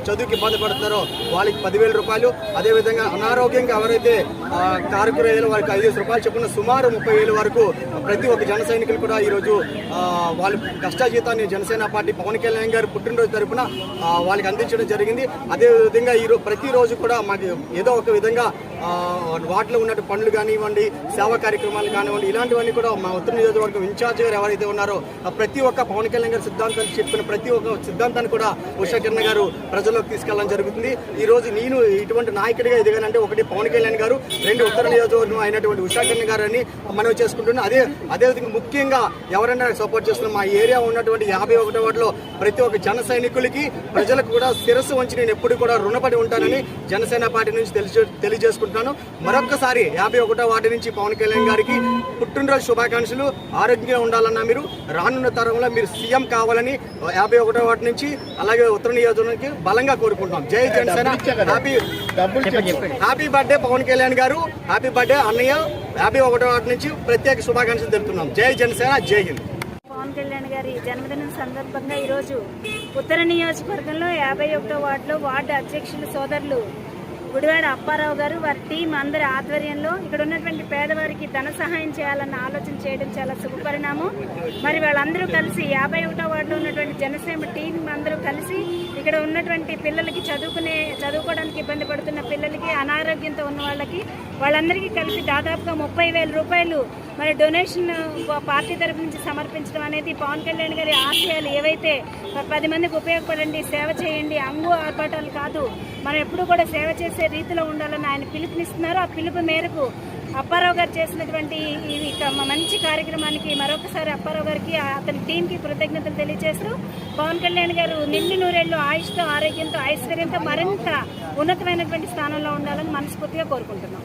చదువుకి ఇబ్బంది పడుతున్నారో వాళ్ళకి పదివేల రూపాయలు. అదేవిధంగా అనారోగ్యంగా ఎవరైతే ఆ, కారకురయ్యారో వాళ్ళకి ఐదు రూపాయలు చొప్పున సుమారు ముప్పై వేల వరకు ప్రతి ఒక్క జన సైనికులు కూడా ఈరోజు ఆ, వాళ్ళ కష్టాజీతాన్ని జనసేన పార్టీ పవన్ కళ్యాణ్ గారు పుట్టినరోజు తరఫున వాళ్ళకి అందించడం జరిగింది. అదేవిధంగా ఈ ప్రతిరోజు కూడా మాకు ఏదో ఒక విధంగా వాటిలో ఉన్నట్టు పనులు కానివ్వండి సేవా కార్యక్రమాలు కానివ్వండి ఇలాంటివన్నీ కూడా మా ఉత్తర నియోజకవర్గం ఇన్ఛార్జ్ గారు ఎవరైతే ఉన్నారో ప్రతి ఒక్క పవన్ కళ్యాణ్ గారి సిద్ధాంతాన్ని చెప్పిన ప్రతి ఒక్క సిద్ధాంతాన్ని కూడా ఉషా కిరణ్ గారు ప్రజల్లోకి తీసుకెళ్ళడం జరుగుతుంది. ఈ రోజు నేను ఇటువంటి నాయకుడిగా ఎదిగానంటే ఒకటి పవన్ కళ్యాణ్ గారు రెండు ఉత్తర నియోజకవర్గం అయినటువంటి ఉషా కిరణ్ గారు అని మనవి చేసుకుంటున్నాను. అదే అదేవిధంగా ముఖ్యంగా ఎవరైనా సపోర్ట్ చేస్తున్న మా ఏరియా ఉన్నటువంటి యాభై ఒకటో వాటిలో ప్రతి ఒక్క జన సైనికులకి ప్రజలకు కూడా శిరస్సు వంచి నేను ఎప్పుడు కూడా రుణపడి ఉంటానని జనసేన పార్టీ నుంచి తెలియ తెలియజేసుకుంటున్నాను. మరొక్కసారి యాభై ఒకటో వార్డు నుంచి పవన్ కళ్యాణ్ గారికి పుట్టినరోజు శుభాకాంక్షలు. ఆరోగ్యంగా ఉండాలన్నా మీరు రానున్న తరంలో మీరు సీఎం కావాలని యాభై ఒకటో వార్డు నుంచి అలాగే ఉత్తర నియోజకవర్గానికి బలంగా కోరుకుంటున్నాం. జై Janasena. Happy happy birthday Pawan Kalyan garu. Happy birthday అన్నయ్య. యాభై ఒకటో వార్డు నుంచి ప్రత్యేక శుభాకాంక్షలు తెలుపుతున్నాం. జై జనసేన జై హింద్. జన్మదినం సందర్భంగా ఈరోజు ఉత్తర నియోజకవర్గంలో యాభై ఒకటో వార్డులో వార్డు అధ్యక్షులు సోదరులు గుడివాడ అప్పారావు గారు వారి టీం అందరి ఆధ్వర్యంలో ఇక్కడ ఉన్నటువంటి పేదవారికి ధన సహాయం చేయాలన్న ఆలోచన చేయడం చాలా శుభపరిణామం. మరి వాళ్ళందరూ కలిసి యాభై ఒకటో వార్డులో ఉన్నటువంటి జనసేన టీం అందరూ కలిసి ఇక్కడ ఉన్నటువంటి పిల్లలకి చదువుకునే చదువుకోవడానికి ఇబ్బంది పడుతున్న పిల్లలకి అనారోగ్యంతో ఉన్న వాళ్ళకి వాళ్ళందరికీ కలిసి దాదాపుగా ముప్పై రూపాయలు మరి డొనేషన్ పార్టీ తరపు నుంచి సమర్పించడం అనేది పవన్ కళ్యాణ్ గారి ఆశయాలు ఏవైతే పది మందికి ఉపయోగపడండి సేవ చేయండి అంగు ఆర్భాటాలు కాదు మనం ఎప్పుడు కూడా సేవ చేసే రీతిలో ఉండాలని ఆయన పిలుపునిస్తున్నారు. ఆ పిలుపు మేరకు అప్పారావు గారు చేసినటువంటి ఈ మంచి కార్యక్రమానికి మరొకసారి అప్పారావు గారికి అతని టీంకి కృతజ్ఞతలు తెలియజేస్తూ పవన్ కళ్యాణ్ గారు నిండి నూరేళ్ళు ఆయుష్తో ఆరోగ్యంతో ఐశ్వర్యంతో మరింత ఉన్నతమైనటువంటి స్థానంలో ఉండాలని మనస్ఫూర్తిగా కోరుకుంటున్నాం.